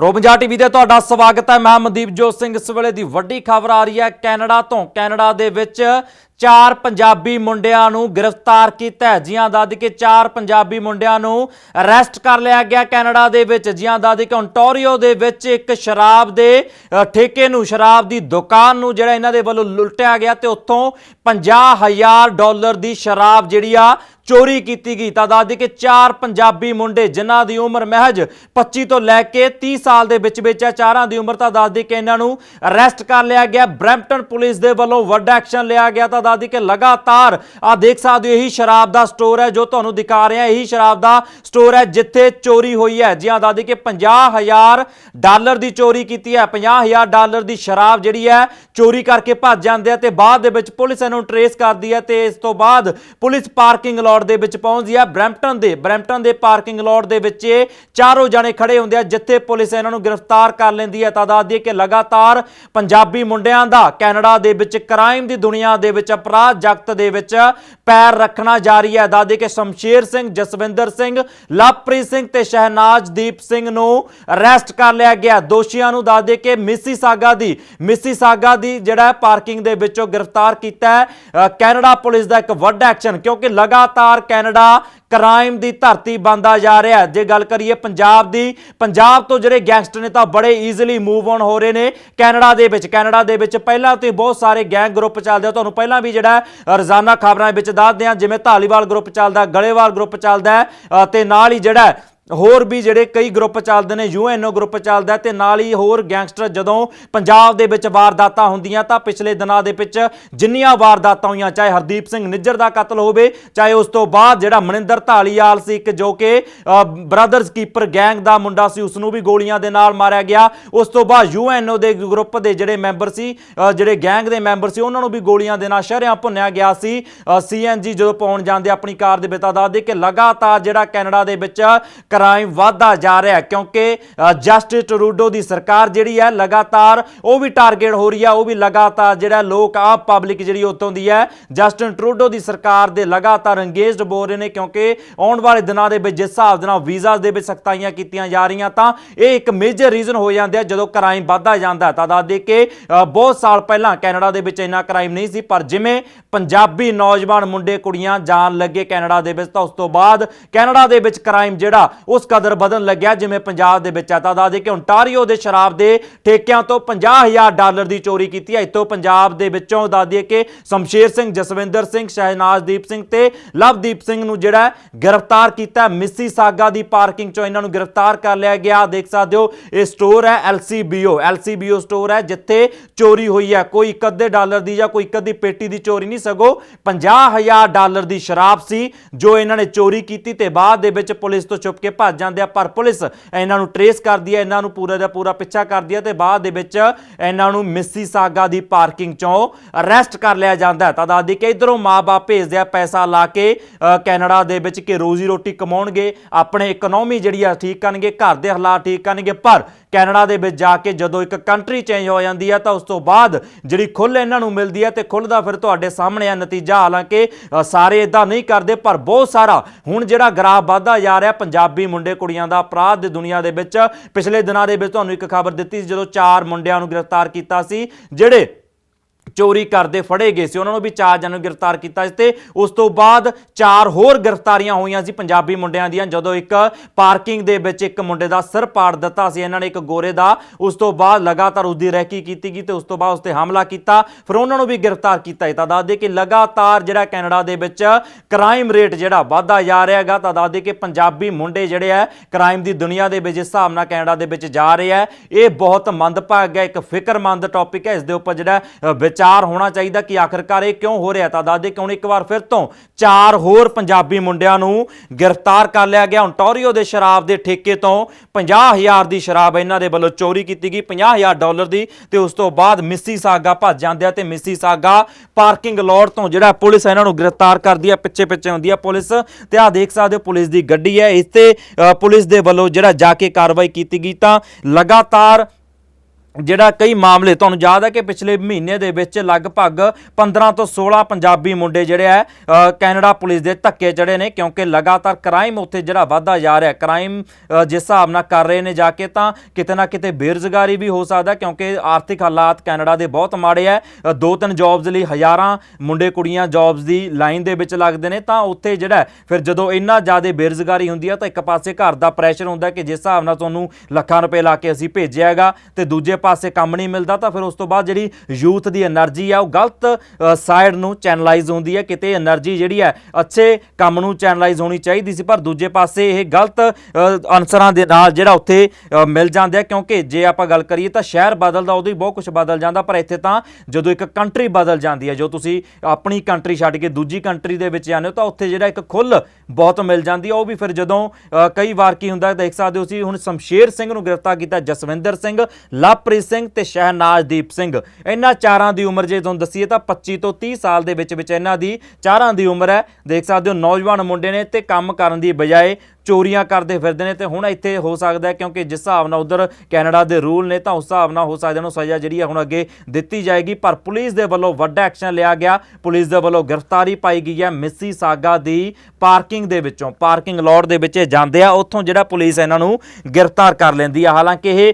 ਪ੍ਰੋਪੰਜਾ TV ਦੇ ਤੁਹਾਡਾ ਸਵਾਗਤ ਹੈ। ਮੈਂ ਮਨਦੀਪ ਜੋਤ ਸਿੰਘ। ਇਸ ਵੇਲੇ ਦੀ ਵੱਡੀ ਖਬਰ ਆ ਰਹੀ ਹੈ ਕੈਨੇਡਾ ਤੋਂ। ਕੈਨੇਡਾ ਦੇ ਵਿੱਚ ਚਾਰ ਪੰਜਾਬੀ ਮੁੰਡਿਆਂ ਨੂੰ ਗ੍ਰਿਫਤਾਰ ਕੀਤਾ ਹੈ। ਜੀਆਂ ਦੱਦ ਕੇ ਚਾਰ ਪੰਜਾਬੀ ਮੁੰਡਿਆਂ ਨੂੰ ਅਰੈਸਟ ਕਰ ਲਿਆ ਗਿਆ ਕੈਨੇਡਾ ਦੇ ਵਿੱਚ। ਜੀਆਂ ਦੱਦ ਕੇ ontario ਦੇ ਵਿੱਚ ਇੱਕ ਸ਼ਰਾਬ ਦੇ ਠੇਕੇ ਨੂੰ, ਸ਼ਰਾਬ ਦੀ ਦੁਕਾਨ ਨੂੰ ਜਿਹੜਾ ਇਹਨਾਂ ਦੇ ਵੱਲੋਂ ਲੁੱਟਿਆ ਗਿਆ ਤੇ ਉੱਥੋਂ 50000 ਡਾਲਰ ਦੀ ਸ਼ਰਾਬ ਜਿਹੜੀ ਆ ਚੋਰੀ ਕੀਤੀ ਗਈ। ਤਾਂ ਦੱਸਦੀ ਕਿ ਚਾਰ ਪੰਜਾਬੀ ਮੁੰਡੇ ਜਿਨ੍ਹਾਂ ਦੀ ਉਮਰ ਮਹਿਜ 25 ਤੋਂ ਲੈ ਕੇ 30 ਸਾਲ ਦੇ ਵਿੱਚ ਵਿੱਚ ਆ, ਚਾਰਾਂ ਦੀ ਉਮਰ ਤਾਂ ਦੱਸਦੀ ਕਿ ਇਹਨਾਂ ਨੂੰ ਅਰੈਸਟ ਕਰ ਲਿਆ ਗਿਆ। ਬ੍ਰੈਂਪਟਨ ਪੁਲਿਸ ਦੇ ਵੱਲੋਂ ਵੱਡਾ ਐਕਸ਼ਨ ਲਿਆ ਗਿਆ ਤਾਂ ਦੱਸਦੀ ਕਿ ਲਗਾਤਾਰ। ਆ ਦੇਖ ਸਕਦੇ ਹੋ, ਇਹੀ ਸ਼ਰਾਬ ਦਾ ਸਟੋਰ ਹੈ ਜੋ ਤੁਹਾਨੂੰ ਦਿਖਾ ਰਿਹਾ ਇਹੀ ਸ਼ਰਾਬ ਦਾ ਸਟੋਰ ਹੈ ਜਿੱਥੇ ਚੋਰੀ ਹੋਈ ਹੈ। ਜਿਹਾਂ ਦੱਸਦੀ ਕਿ 50000 ਡਾਲਰ ਦੀ ਚੋਰੀ ਕੀਤੀ ਹੈ। 50000 ਡਾਲਰ ਦੀ ਸ਼ਰਾਬ ਜਿਹੜੀ ਹੈ, ਚੋਰੀ ਕਰਕੇ ਭੱਜ ਜਾਂਦੇ ਆ ਤੇ ਬਾਅਦ ਦੇ ਵਿੱਚ ਪੁਲਿਸ ਇਹਨੂੰ ਟਰੇਸ ਕਰਦੀ ਹੈ ਤੇ ਇਸ ਤੋਂ ਬਾਅਦ ਪੁਲਿਸ ਪਾਰਕਿੰਗ ਲੋਟ ਦੇ ਵਿੱਚ ਪਹੁੰਚਦੀ ਹੈ। ਬ੍ਰੈਂਪਟਨ ਦੇ ਬ੍ਰੈਂਪਟਨ ਦੇ ਪਾਰਕਿੰਗ ਲੋਟ ਦੇ ਵਿੱਚ ਇਹ ਚਾਰੋਂ ਜਣੇ ਖੜੇ ਹੁੰਦੇ ਆ, ਜਿੱਥੇ ਪੁਲਿਸ ਇਹਨਾਂ ਨੂੰ ਗ੍ਰਿਫਤਾਰ ਕਰ ਲੈਂਦੀ ਹੈ। ਤਾਂ ਦੱਸਦੀ ਹੈ ਕਿ ਲਗਾਤਾਰ ਪੰਜਾਬੀ ਮੁੰਡਿਆਂ ਦਾ ਕੈਨੇਡਾ ਦੇ ਵਿੱਚ ਕ੍ਰਾਈਮ ਦੀ ਦੁਨੀਆ ਦੇ ਵਿੱਚ ਅਪਰਾਧ ਜਗਤ ਦੇ ਵਿੱਚ ਪੈਰ ਰੱਖਣਾ ਜਾਰੀ ਹੈ। ਦੱਸਦੀ ਕਿ ਸ਼ਮਸ਼ੇਰ ਸਿੰਘ, ਜਸਵਿੰਦਰ ਸਿੰਘ, ਲਵਪ੍ਰੀਤ ਸਿੰਘ ਤੇ ਸ਼ਹਿਨਾਜ਼ਦੀਪ ਸਿੰਘ ਨੂੰ ਅਰੈਸਟ ਕਰ ਲਿਆ ਗਿਆ। ਦੋਸ਼ੀਆਂ ਨੂੰ ਦੱਸਦੇ ਕਿ ਮਿਸੀਸਾਗਾ ਦੀ ਮਿਸੀਸਾਗਾ ਦੀ ਜਿਹੜਾ ਪਾਰਕਿੰਗ ਦੇ ਵਿੱਚੋਂ ਗ੍ਰਿਫਤਾਰ ਕੀਤਾ ਹੈ। ਕੈਨੇਡਾ ਪੁਲਿਸ ਦਾ ਇੱਕ ਵੱਡਾ ਐਕਸ਼ਨ, ਕਿਉਂਕਿ ਲਗਾਤਾਰ ਕੈਨੇਡਾ ਕ੍ਰਾਈਮ ਦੀ ਧਰਤੀ ਬਣਦਾ ਜਾ ਰਿਹਾ ਜੇ ਗੱਲ ਕਰੀਏ ਪੰਜਾਬ ਦੀ, ਪੰਜਾਬ ਤੋਂ ਜਿਹੜੇ ਗੈਂਗਸਟਰ ਨੇ ਤਾਂ ਬੜੇ ਈਜ਼ੀਲੀ ਮੂਵ ਔਨ ਹੋ ਰਹੇ ਨੇ ਕੈਨੇਡਾ ਦੇ ਵਿੱਚ। ਕੈਨੇਡਾ ਦੇ ਵਿੱਚ ਪਹਿਲਾਂ ਤੋਂ ਬਹੁਤ ਸਾਰੇ ਗੈਂਗ ਗਰੁੱਪ ਚੱਲਦੇ ਆ। ਤੁਹਾਨੂੰ ਪਹਿਲਾਂ ਵੀ ਜਿਹੜਾ ਰੋਜ਼ਾਨਾ ਖਬਰਾਂ ਵਿੱਚ ਦੱਸਦੇ ਆ ਜਿਵੇਂ ਧਾਲੀਵਾਲ ਗਰੁੱਪ ਚੱਲਦਾ ਗਲੇਵਾਲ ਗਰੁੱਪ ਚੱਲਦਾ ਤੇ ਨਾਲ ਹੀ ਜਿਹੜਾ ਹੋਰ ਵੀ ਜਿਹੜੇ ਕਈ ਗਰੁੱਪ ਚੱਲਦੇ ਨੇ, ਯੂਐਨਓ ਗਰੁੱਪ ਚੱਲਦਾ ਹੈ ਤੇ ਨਾਲ ਹੀ ਹੋਰ ਗੈਂਗਸਟਰ ਜਦੋਂ ਪੰਜਾਬ ਦੇ ਵਿੱਚ ਵਾਰਦਾਤਾਂ ਹੁੰਦੀਆਂ ਤਾਂ ਪਿਛਲੇ ਦਿਨਾਂ ਦੇ ਵਿੱਚ ਜਿੰਨੀਆਂ ਵਾਰਦਾਤਾਂ ਹੋਈਆਂ, ਚਾਹੇ ਹਰਦੀਪ ਸਿੰਘ ਨਿੱਜਰ ਦਾ ਕਤਲ ਹੋਵੇ, ਚਾਹੇ ਉਸ ਤੋਂ ਬਾਅਦ ਜਿਹੜਾ ਮਨਿੰਦਰ ਢਾਲੀਵਾਲ ਸੀ ਇੱਕ ਜੋ ਕਿ ਬ੍ਰਦਰਸ ਕੀਪਰ ਗੈਂਗ ਦਾ ਮੁੰਡਾ ਸੀ, ਉਸ ਨੂੰ ਵੀ ਗੋਲੀਆਂ ਦੇ ਨਾਲ ਮਾਰਿਆ ਗਿਆ। ਉਸ ਤੋਂ ਬਾਅਦ ਯੂਐਨਓ ਦੇ ਗਰੁੱਪ ਦੇ ਜਿਹੜੇ ਮੈਂਬਰ ਸੀ ਜਿਹੜੇ ਗੈਂਗ ਦੇ ਮੈਂਬਰ ਸੀ, ਉਹਨਾਂ ਨੂੰ ਵੀ ਗੋਲੀਆਂ ਦੇ ਨਾਲ ਸ਼ਹਿਰਿਆਂ ਭੁੰਨਿਆ ਗਿਆ ਸੀ। ਸੀਐਨਜੀ ਜਦੋਂ ਪਾਉਣ ਜਾਂਦੇ ਆਪਣੀ ਕਾਰ ਦੇ ਵਿੱਚ, ਤਾਂ ਦੱਸਦੇ ਕਿ ਲਗਾਤਾਰ ਜਿਹੜਾ ਕੈਨੇਡਾ ਦੇ ਵਿੱਚ ਕ੍ਰਾਈਮ ਵਧਦਾ ਜਾ ਰਿਹਾ ਕਿਉਂਕਿ ਜਸਟਿਸ ਟਰੂਡੋ ਦੀ ਸਰਕਾਰ ਜਿਹੜੀ ਹੈ ਲਗਾਤਾਰ ਉਹ ਵੀ ਟਾਰਗੇਟ ਹੋ ਰਹੀ ਹੈ, ਉਹ ਵੀ ਲਗਾਤਾਰ ਜਿਹੜਾ ਲੋਕ ਆ ਪਬਲਿਕ ਜਿਹੜੀ ਉੱਥੋਂ ਦੀ ਹੈ ਜਸਟਿਨ ਟਰੂਡੋ ਦੀ ਸਰਕਾਰ ਦੇ ਲਗਾਤਾਰ ਇੰਗੇਜਡ ਬੋ ਰਹੇ ਨੇ, ਕਿਉਂਕਿ ਆਉਣ ਵਾਲੇ ਦਿਨਾਂ ਦੇ ਵਿੱਚ, ਜਿਸ ਹਿਸਾਬ ਦੇ ਨਾਲ ਵੀਜ਼ਾ ਦੇ ਵਿੱਚ ਸਖਤਾਈਆਂ ਕੀਤੀਆਂ ਜਾ ਰਹੀਆਂ, ਤਾਂ ਇਹ ਇੱਕ ਮੇਜਰ ਰੀਜ਼ਨ ਹੋ ਜਾਂਦੇ ਆ, ਜਦੋਂ ਕ੍ਰਾਈਮ ਵੱਧਦਾ ਜਾਂਦਾ ਤਾਂ ਦੱਸ ਦੇ ਕਿ ਬਹੁਤ ਸਾਲ ਪਹਿਲਾਂ ਕੈਨੇਡਾ ਦੇ ਵਿੱਚ ਇੰਨਾ ਕ੍ਰਾਈਮ ਨਹੀਂ ਸੀ, ਪਰ ਜਿਵੇਂ ਪੰਜਾਬੀ ਨੌਜਵਾਨ ਮੁੰਡੇ ਕੁੜੀਆਂ ਜਾਣ ਲੱਗੇ ਕੈਨੇਡਾ ਦੇ ਵਿੱਚ, ਤਾਂ ਉਸ ਤੋਂ ਬਾਅਦ ਕੈਨੇਡਾ ਦੇ ਵਿੱਚ ਕ੍ਰਾਈਮ ਜਿਹੜਾ ਉਸ ਕਦਰ ਵਧਣ ਲੱਗਿਆ, ਜਿਵੇਂ ਪੰਜਾਬ ਦੇ ਵਿੱਚ ਆ। ਤਾਂ ਦੱਸ ਦੇ ਕਿ ਓਨਟਾਰੀਓ ਦੇ ਸ਼ਰਾਬ ਦੇ ਠੇਕਿਆਂ ਤੋਂ 50000 ਡਾਲਰ ਦੀ ਚੋਰੀ ਕੀਤੀ ਹੈ ਇੱਥੋਂ ਪੰਜਾਬ ਦੇ ਵਿੱਚੋਂ ਦੱਸ ਦਈਏ ਕਿ ਸ਼ਮਸ਼ੇਰ ਸਿੰਘ, ਜਸਵਿੰਦਰ ਸਿੰਘ ਸ਼ਹਿਨਾਜ਼ਦੀਪ ਸਿੰਘ ਤੇ ਲਵਦੀਪ ਸਿੰਘ ਨੂੰ ਜਿਹੜਾ ਗ੍ਰਿਫਤਾਰ ਕੀਤਾ। ਮਿਸੀ ਸਾਗਾ ਦੀ ਪਾਰਕਿੰਗ ਚੋਂ ਇਹਨਾਂ ਨੂੰ ਗ੍ਰਿਫਤਾਰ ਕਰ ਲਿਆ ਗਿਆ। ਦੇਖ ਸਕਦੇ ਹੋ, ਇਹ ਸਟੋਰ ਹੈ LCBO LCBO ਸਟੋਰ ਹੈ ਜਿੱਥੇ ਚੋਰੀ ਹੋਈ ਹੈ। ਕੋਈ ਇੱਕ ਅੱਧੇ ਡਾਲਰ ਦੀ ਜਾਂ ਕੋਈ ਇੱਕ ਅੱਧੀ ਪੇਟੀ ਦੀ ਚੋਰੀ ਨਹੀਂ, ਸਗੋ 50000 ਡਾਲਰ ਦੀ ਸ਼ਰਾਬ ਸੀ ਜੋ ਇਹਨਾਂ ਨੇ ਚੋਰੀ ਕੀਤੀ ਤੇ ਬਾਅਦ ਦੇ ਵਿੱਚ ਪੁਲਿਸ ਤੋਂ ਚੁੱਪ ਕੇ ਭੱਜ ਜਾਂਦੇ ਆ। ਪਰ ਪੁਲਿਸ ਇਹਨਾਂ ਨੂੰ ਟਰੇਸ ਕਰਦੀ ਹੈ, ਇਹਨਾਂ ਨੂੰ ਪੂਰਾ ਦਾ ਪੂਰਾ ਪਿੱਛਾ ਕਰਦੀ ਹੈ ਤੇ ਬਾਅਦ ਦੇ ਵਿੱਚ ਇਹਨਾਂ ਨੂੰ ਮਿਸੀ ਸਾਗਾ ਦੀ ਪਾਰਕਿੰਗ ਚੋਂ ਅਰੈਸਟ ਕਰ ਲਿਆ ਜਾਂਦਾ ਤਾਂ ਦੱਸਦੀ ਕਿ ਇਧਰੋਂ ਮਾਪੇ ਭੇਜਦੇ ਆ ਪੈਸਾ ਲਾ ਕੇ ਕੈਨੇਡਾ ਦੇ ਵਿੱਚ ਕਿ ਰੋਜ਼ੀ ਰੋਟੀ ਕਮਾਉਣਗੇ, ਆਪਣੇ ਇਕਨੋਮੀ ਜਿਹੜੀ ਆ ਠੀਕ ਕਰਨਗੇ, ਘਰ ਦੇ ਹਾਲਾਤ ਠੀਕ ਕਰਨਗੇ। ਪਰ ਕੈਨੇਡਾ ਦੇ ਵਿੱਚ ਜਾ ਕੇ ਜਦੋਂ ਇੱਕ ਕੰਟਰੀ ਚੇਂਜ ਹੋ ਜਾਂਦੀ ਹੈ ਤਾਂ ਉਸ ਤੋਂ ਬਾਅਦ ਜਿਹੜੀ ਖੁੱਲ ਇਹਨਾਂ ਨੂੰ ਮਿਲਦੀ ਹੈ ਤੇ ਖੁੱਲ ਦਾ ਫਿਰ ਤੁਹਾਡੇ ਸਾਹਮਣੇ ਆ ਨਤੀਜਾ। ਹਾਲਾਂਕਿ ਸਾਰੇ ਇਦਾਂ ਨਹੀਂ ਕਰਦੇ, ਪਰ ਬਹੁਤ ਸਾਰਾ ਹੁਣ ਜਿਹੜਾ ਗ੍ਰਾਫ ਵਧਦਾ ਜਾ ਰਿਹਾ ਪੰਜਾਬੀ ਮੁੰਡੇ ਕੁੜੀਆਂ ਦਾ, ਅਪਰਾਧ ਦੀ ਦੁਨੀਆ ਦੇ ਵਿੱਚ। ਪਿਛਲੇ ਦਿਨਾਂ ਦੇ ਵਿੱਚ ਤੁਹਾਨੂੰ ਇੱਕ ਖਬਰ ਦਿੱਤੀ ਸੀ, ਜਦੋਂ ਚਾਰ ਮੁੰਡਿਆਂ ਨੂੰ ਗ੍ਰਿਫਤਾਰ ਕੀਤਾ ਸੀ, ਜਿਹੜੇ ਚੋਰੀ ਕਰਦੇ ਫੜੇ ਗਏ ਸੀ। ਉਹਨਾਂ ਨੂੰ ਵੀ ਚਾਰ ਜਣਾਂ ਨੂੰ ਗ੍ਰਿਫਤਾਰ ਕੀਤਾ ਸੀ ਤੇ ਉਸ ਤੋਂ ਬਾਅਦ ਚਾਰ ਹੋਰ ਗ੍ਰਿਫਤਾਰੀਆਂ ਹੋਈਆਂ ਸੀ ਪੰਜਾਬੀ ਮੁੰਡਿਆਂ ਦੀਆਂ। ਜਦੋਂ ਇੱਕ ਪਾਰਕਿੰਗ ਦੇ ਵਿੱਚ ਇੱਕ ਮੁੰਡੇ ਦਾ ਸਿਰ ਪਾੜ ਦਿੱਤਾ ਸੀ, ਇਹਨਾਂ ਨੇ ਇੱਕ ਗੋਰੇ ਦਾ। ਉਸ ਤੋਂ ਬਾਅਦ ਲਗਾਤਾਰ ਉਸਦੀ ਰੈਕੀ ਕੀਤੀ ਗਈ ਤੇ ਉਸ ਤੋਂ ਬਾਅਦ ਉਸ ਤੇ ਹਮਲਾ ਕੀਤਾ। ਫਿਰ ਉਹਨਾਂ ਨੂੰ ਵੀ ਗ੍ਰਿਫਤਾਰ ਕੀਤਾ ਹੈ ਤਾਂ ਦੱਸਦੇ ਕਿ ਲਗਾਤਾਰ ਜਿਹੜਾ ਕੈਨੇਡਾ ਦੇ ਵਿੱਚ ਕ੍ਰਾਈਮ ਰੇਟ ਜਿਹੜਾ ਵਧਦਾ ਜਾ ਰਿਹਾ ਹੈਗਾ, ਤਾਂ ਦੱਸਦੇ ਕਿ ਪੰਜਾਬੀ ਮੁੰਡੇ ਜਿਹੜੇ ਆ, ਕ੍ਰਾਈਮ ਦੀ ਦੁਨੀਆ ਦੇ ਵਿੱਚ ਜਿਸ ਹਿਸਾਬ ਨਾਲ ਕੈਨੇਡਾ ਦੇ ਵਿੱਚ ਜਾ ਰਿਹਾ ਇਹ ਬਹੁਤ ਮੰਦਭਾਗ ਹੈ ਇੱਕ ਫਿਕਰਮੰਦ ਟੌਪਿਕ ਹੈ। ਇਸ ਦੇ ਉੱਪਰ ਜਿਹੜਾ ਵਿੱਚ ਵਿਚਾਰ ਹੋਣਾ ਚਾਹੀਦਾ ਕਿ ਆਖਰਕਾਰ ਇਹ ਕਿਉਂ ਹੋ ਰਿਹਾ ਤਾਂ ਦੱਸਦੇ ਕਿ ਹੁਣ ਇੱਕ ਵਾਰ ਫਿਰ ਤੋਂ ਚਾਰ ਹੋਰ ਪੰਜਾਬੀ ਮੁੰਡਿਆਂ ਨੂੰ ਗ੍ਰਿਫਤਾਰ ਕਰ ਲਿਆ ਗਿਆ। ontario ਦੇ ਸ਼ਰਾਬ ਦੇ ਠੇਕੇ ਤੋਂ 50000 ਦੀ ਸ਼ਰਾਬ ਇਹਨਾਂ ਦੇ ਵੱਲੋਂ ਚੋਰੀ ਕੀਤੀ ਗਈ 50000 ਡਾਲਰ ਦੀ ਤੇ ਉਸ ਤੋਂ ਬਾਅਦ ਮਿਸੀ ਸਾਗਾ ਭੱਜ ਜਾਂਦੇ ਆ ਤੇ ਮਿਸੀ ਸਾਗਾ ਪਾਰਕਿੰਗ ਲੋਟ ਤੋਂ ਜਿਹੜਾ ਪੁਲਿਸ ਇਹਨਾਂ ਨੂੰ ਗ੍ਰਿਫਤਾਰ ਕਰਦੀ ਆ, ਪਿੱਛੇ ਪਿੱਛੇ ਹੁੰਦੀ ਆ ਪੁਲਿਸ। ਤੇ ਆ ਦੇਖ ਸਕਦੇ ਹੋ ਪੁਲਿਸ ਦੀ ਗੱਡੀ ਹੈ। ਇਸ ਤੇ ਪੁਲਿਸ ਦੇ ਵੱਲੋਂ ਜਿਹੜਾ ਜਾ ਕੇ ਕਾਰਵਾਈ ਕੀਤੀ ਗਈ ਤਾਂ ਲਗਾਤਾਰ ਜਿਹੜਾ ਕਈ ਮਾਮਲੇ, ਤੁਹਾਨੂੰ ਯਾਦ ਹੈ ਕਿ ਪਿਛਲੇ ਮਹੀਨੇ ਦੇ ਵਿੱਚ ਲਗਭਗ 15 ਤੋਂ 16 ਪੰਜਾਬੀ ਮੁੰਡੇ ਜਿਹੜੇ ਹੈ ਕੈਨੇਡਾ ਪੁਲਿਸ ਦੇ ਧੱਕੇ ਚੜੇ ਨੇ, ਕਿਉਂਕਿ ਲਗਾਤਾਰ ਕ੍ਰਾਈਮ ਉੱਥੇ ਜਿਹੜਾ ਵਾਧਾ ਜਾ ਰਿਹਾ ਕ੍ਰਾਈਮ ਜਿਸ ਹਿਸਾਬ ਨਾਲ ਕਰ ਰਹੇ ਨੇ ਜਾ ਕੇ ਤਾਂ ਕਿਤੇ ਨਾ ਕਿਤੇ ਬੇਰੁਜ਼ਗਾਰੀ ਵੀ ਹੋ ਸਕਦਾ ਕਿਉਂਕਿ ਆਰਥਿਕ ਹਾਲਾਤ ਕੈਨੇਡਾ ਦੇ ਬਹੁਤ ਮਾੜੇ ਹੈ। ਦੋ ਤਿੰਨ ਜੌਬਸ ਲਈ ਹਜ਼ਾਰਾਂ ਮੁੰਡੇ ਕੁੜੀਆਂ ਜੌਬਸ ਦੀ ਲਾਈਨ ਦੇ ਵਿੱਚ ਲੱਗਦੇ ਨੇ, ਤਾਂ ਉੱਥੇ ਜਿਹੜਾ ਫਿਰ ਜਦੋਂ ਇੰਨਾ ਜ਼ਿਆਦਾ ਬੇਰੁਜ਼ਗਾਰੀ ਹੁੰਦੀ ਹੈ ਤਾਂ ਇੱਕ ਪਾਸੇ ਘਰ ਦਾ ਪ੍ਰੈਸ਼ਰ ਹੁੰਦਾ ਕਿ ਜਿਸ ਹਿਸਾਬ ਨਾਲ ਤੁਹਾਨੂੰ ਲੱਖਾਂ ਰੁਪਏ ਲਾ ਕੇ ਅਸੀਂ ਭੇਜਿਆ ਹੈਗਾ ਤੇ ਦੂਜੇ ਪਾਸੇ ਕੰਮ ਨਹੀਂ ਮਿਲਦਾ, ਤਾਂ ਫਿਰ ਉਸ ਤੋਂ ਬਾਅਦ ਜਿਹੜੀ ਯੂਥ ਦੀ એનર્ਜੀ ਆ, ਉਹ ਗਲਤ ਸਾਈਡ ਨੂੰ ਚੈਨਲਾਈਜ਼ ਹੁੰਦੀ ਹੈ। ਕਿਤੇ એનર્ਜੀ ਜਿਹੜੀ ਹੈ, ਅੱਛੇ ਕੰਮ ਨੂੰ ਚੈਨਲਾਈਜ਼ ਹੋਣੀ ਚਾਹੀਦੀ ਸੀ, ਪਰ ਦੂਜੇ ਪਾਸੇ ਇਹ ਗਲਤ ਅਨਸਰਾਂ ਦੇ ਨਾਲ ਜਿਹੜਾ ਉੱਥੇ ਮਿਲ ਜਾਂਦਾ ਕਿਉਂਕਿ ਜੇ ਆਪਾਂ ਗੱਲ ਕਰੀਏ ਤਾਂ ਸ਼ਹਿਰ ਬਦਲਦਾ, ਉਦੋਂ ਹੀ ਬਹੁਤ ਕੁਝ ਬਦਲ ਜਾਂਦਾ, ਪਰ ਇੱਥੇ ਤਾਂ ਜਦੋਂ ਇੱਕ ਕੰਟਰੀ ਬਦਲ ਜਾਂਦੀ ਹੈ, ਜੋ ਤੁਸੀਂ ਆਪਣੀ ਕੰਟਰੀ ਛੱਡ ਕੇ ਦੂਜੀ ਕੰਟਰੀ ਦੇ ਵਿੱਚ ਜਾਂਦੇ ਹੋ, ਤਾਂ ਉੱਥੇ ਜਿਹੜਾ ਇੱਕ ਖੁੱਲ ਬਹੁਤ ਮਿਲ ਜਾਂਦੀ ਹੈ। ਉਹ ਵੀ ਫਿਰ ਜਦੋਂ ਕਈ ਵਾਰ ਕੀ ਹੁੰਦਾ, ਦੇਖ ਸਕਦੇ ਹੋ ਸੀ ਹੁਣ ਸ਼ਮਸ਼ੇਰ ਸਿੰਘ ਨੂੰ ਗ੍ਰਿਫਤਾਰ ਕੀਤਾ, ਜਸਵਿੰਦਰ ਸਿੰਘ ਲਾਪ ਲਵਪ੍ਰੀਤ ਸਿੰਘ ਤੇ ਸ਼ਹਿਨਾਜ਼ਦੀਪ ਸਿੰਘ। ਇਹਨਾਂ ਚਾਰਾਂ ਦੀ ਉਮਰ ਜੇ ਤੁਹਾਨੂੰ ਦੱਸੀਏ ਤਾਂ 25 ਤੋਂ 30 ਸਾਲ ਦੇ ਵਿੱਚ ਵਿੱਚ ਇਹਨਾਂ ਦੀ ਚਾਰਾਂ ਦੀ ਉਮਰ ਹੈ। ਦੇਖ ਸਕਦੇ ਹੋ, ਨੌਜਵਾਨ ਮੁੰਡੇ ਨੇ ਤੇ ਕੰਮ ਕਰਨ ਦੀ ਬਜਾਏ ਚੋਰੀਆਂ ਕਰਦੇ ਫਿਰਦੇ ਨੇ ਤੇ ਹੁਣ ਇੱਥੇ ਹੋ ਸਕਦਾ ਕਿਉਂਕਿ ਜਿਸ ਹਿਸਾਬ ਨਾਲ ਉਧਰ ਕੈਨੇਡਾ ਦੇ ਰੂਲ ਨੇ ਤਾਂ ਉਸ ਹਿਸਾਬ ਨਾਲ ਹੋ ਸਕਦਾ ਇਹਨੂੰ ਸਜ਼ਾ ਜਿਹੜੀ ਹੈ ਹੁਣ ਅੱਗੇ ਦਿੱਤੀ ਜਾਏਗੀ। ਪਰ ਪੁਲਿਸ ਦੇ ਵੱਲੋਂ ਵੱਡਾ ਐਕਸ਼ਨ ਲਿਆ ਗਿਆ। ਪੁਲਿਸ ਦੇ ਵੱਲੋਂ ਗ੍ਰਿਫਤਾਰੀ ਪਾਈ ਗਈ ਹੈ ਮਿਸੀ ਸਾਗਾ ਦੀ ਪਾਰਕਿੰਗ ਦੇ ਵਿੱਚੋਂ। ਪਾਰਕਿੰਗ ਲੋਟ ਦੇ ਵਿੱਚ ਇਹ ਜਾਂਦੇ ਆ। ਉੱਥੋਂ ਜਿਹੜਾ ਪੁਲਿਸ ਇਹਨਾਂ ਨੂੰ ਗ੍ਰਿਫਤਾਰ ਕਰ ਲੈਂਦੀ ਆ। ਹਾਲਾਂਕਿ ਇਹ